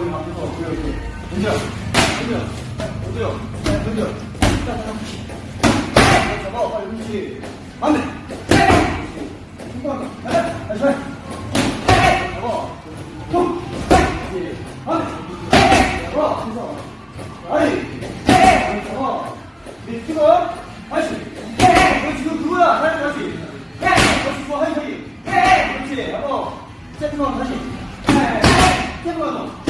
우리 앞에서 다시 세트만 더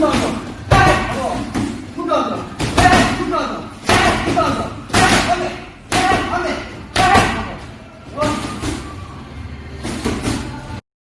放手